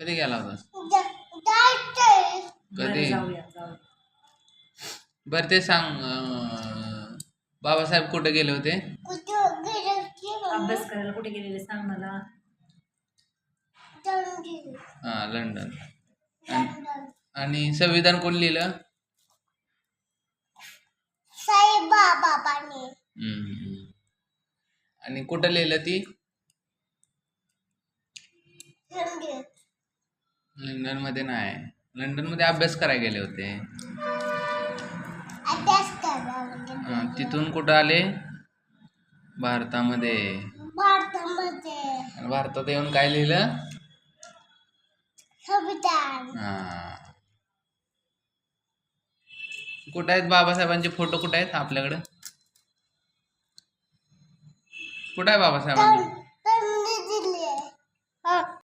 गेला होतास बरं, कधी? जाऊया जाऊया. बरं ते सांग अं, बाबासाहेब कुठे गेले होते? अभ्यास करायला कुठे गेलेले सांग मला. हां लंडन. आणि संविधान कोण लिहिलं? बाबाने हम्म. आणि कुठं लिहिलं ती? लंडनमध्ये नाही. लंडनमध्ये अभ्यास करायला गेले होते. अभ्यास हां, तिथून कुठं आले? भारतामध्ये. भारतामध्ये. भारतात येऊन काय लिहिलं? संविधान. हां. कुठं आहेत बाबासाहेबांचे फोटो? कुठं आहेत आपल्याकडं? कुठं आहे बाबासाहेबांचे?